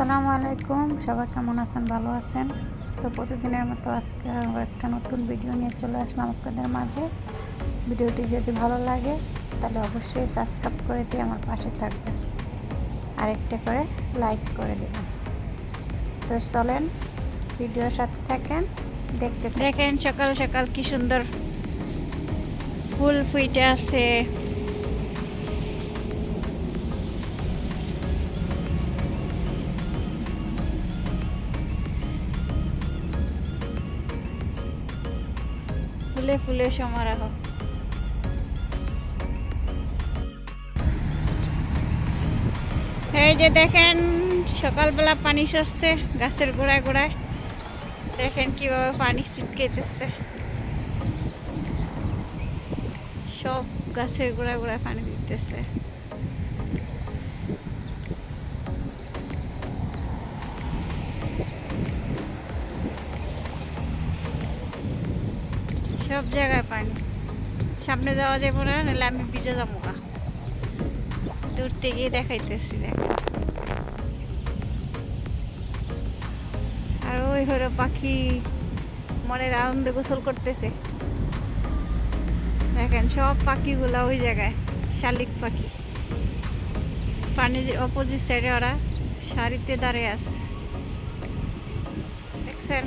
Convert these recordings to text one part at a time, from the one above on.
আসসালামু আলাইকুম। সবাই কেমন আছেন? ভালো আছেন? তো প্রতিদিনের মতো আজকে একটা নতুন ভিডিও নিয়ে চলে আসলাম আপনাদের মাঝে। ভিডিওটি যদি ভালো লাগে, তাহলে অবশ্যই সাবস্ক্রাইব করে দিয়ে আমার পাশে থাকবেন। আর একটা করে লাইক করে দেবেন। তো চলেন ভিডিওর সাথে থাকেন, দেখতে দেখেন সকাল সকাল কি সুন্দর ফুল ফুইটে আছে। ফুলে ফুলে সমারোহ। এই যে দেখেন, সকালবেলা পানি সরছে গাছের গোড়ায় গোড়ায়। দেখেন কীভাবে পানি ছিটকেতেছে সব গাছের গোড়ায় গোড়ায় পানি দিতেছে। সব জায়গায় পানি। সামনে যাওয়া যাবে না নাহলে আমি ভিজে যাব গা। দূর থেকে দেখাইতেছি আর ওই হলো পাখি মনের আনন্দে গোসল করতেছে। দেখেন, সব পাখিগুলো ওই জায়গায়, শালিক পাখি। পানির অপোজিট সাইডে ওরা সারিতে দাঁড়িয়ে আছে। দেখছেন?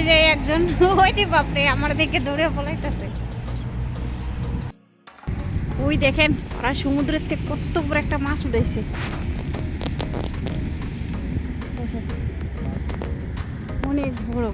এই যে একজন ওইটি বাপরে, আমার দিকে দৌড়ে পলাইতেছে। ওই দেখেন, ওরা সমুদ্রের থেকে কত বড় একটা মাছ উঠেছে। অনেক বড়।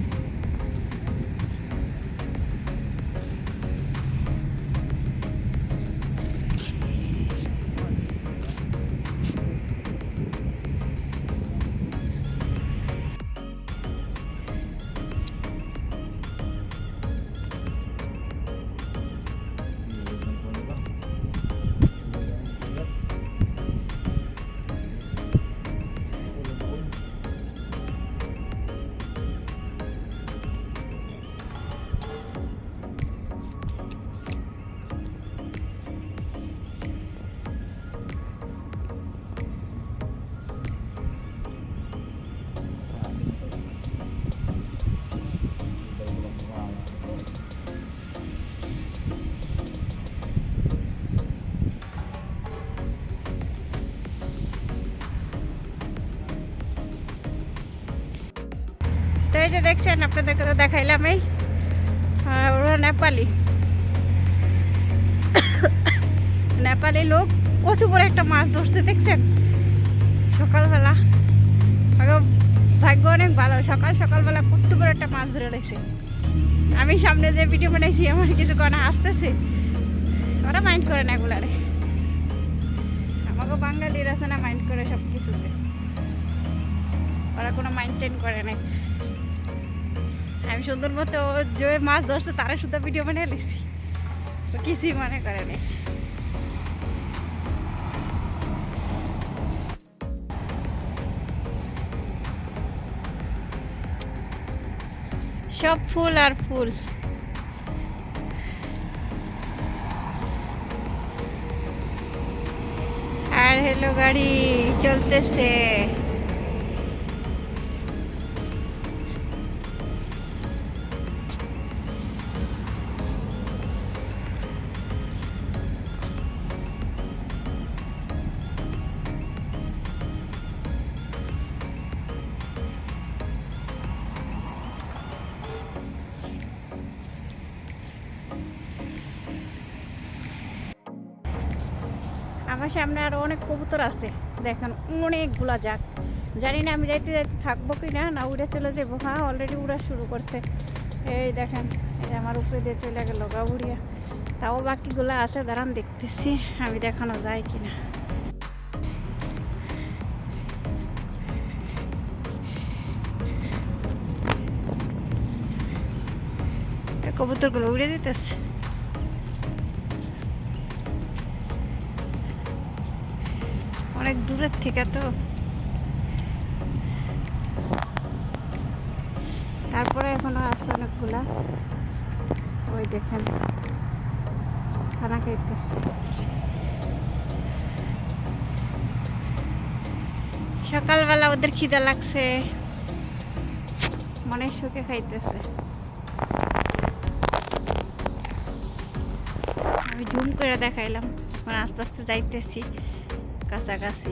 এই যে দেখছেন, আপনাদেরকে তো দেখাইলাম এই ওরা নেপালি। নেপালি লোক কত বড় একটা মাছ ধরছে, দেখছেন? সকালবেলা। ভাগ্য অনেক ভালো, সকাল সকালবেলা কত বড় একটা মাছ ধরে রয়েছে। আমি সামনে যে ভিডিও বানাইছি, আমার কিছু কনা আসতেছে ওরা মাইন্ড করে না এগুলারে। আমাকে বাঙালির আছে না মাইন্ড করে সব কিছুতে ওরা কোনো মাইন্টেন করে নাই। আমি সুন্দর মতো যে মাছ ধরছে, তারা শুধু ভিডিও বানিয়ে লিখছি তো কিছুই মনে করে নাই। সব ফুল আর ফুল। আর হেলো গাড়ি চলতেছে। আমার সামনে আরও অনেক কবুতর আছে। দেখেন, অনেকগুলা যাক জানি না আমি যাইতে যাইতে থাকব কি না না উড়ে চলে যাব হ্যাঁ অলরেডি উড়া শুরু করছে। এই দেখেন, এই আমার উপরে দিয়ে চলে গেল গা উড়িয়া তাও বাকিগুলো আছে, দাঁড়ান দেখতেছি, আমি দেখানো যায় কি না কবুতরগুলো উড়ে দিতেছে অনেক দূরের থেকে তো। তারপরে এখনও আছে অনেকগুলা। ওই দেখেন, খানা খাইতেছে। সকালবেলা ওদের খিদা লাগছে। মনের সুখে খাইতেছে। আমি জুম করে দেখাইলাম আস্তে আস্তে যাইতেছি। কাছাকাছি।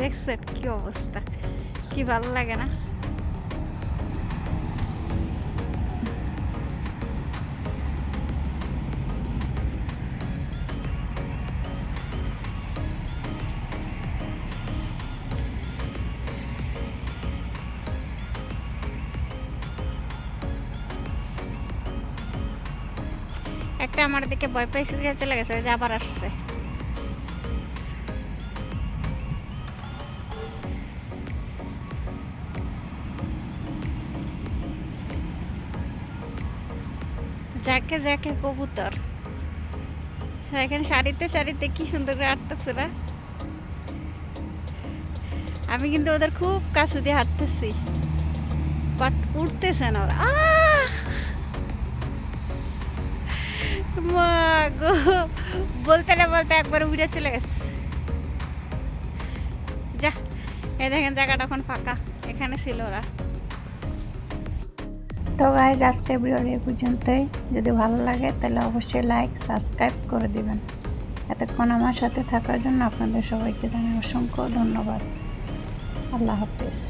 দেখছেন কি অবস্থা? কি ভালো লাগে না? একটা আমার দিকে ভয় পাইছে চলে গেছে যে আবার আসছে। যাকে যাকে কবুতর। এখানে শাড়িতে শাড়িতে কি সুন্দর করে হাঁটতেছে না আমি কিন্তু ওদের খুব কাছে দিয়ে হাঁটতেছি। বাট উঠতেছে না ওরা। মা গো বলতে না বলতে একবার উড়ে চলে গেছে। যা, এই দেখেন জায়গাটা এখন ফাঁকা, এখানে ছিল ওরা। তো গাইজ আজকের ভিডিওর এই পর্যন্তই। যদি ভালো লাগে, তাহলে অবশ্যই লাইক সাবস্ক্রাইব করে দিবেন। এতক্ষণ আমার সাথে থাকার জন্য আপনাদের সবাইকে জানাই অসংখ্য ধন্যবাদ। আল্লাহ হাফিজ।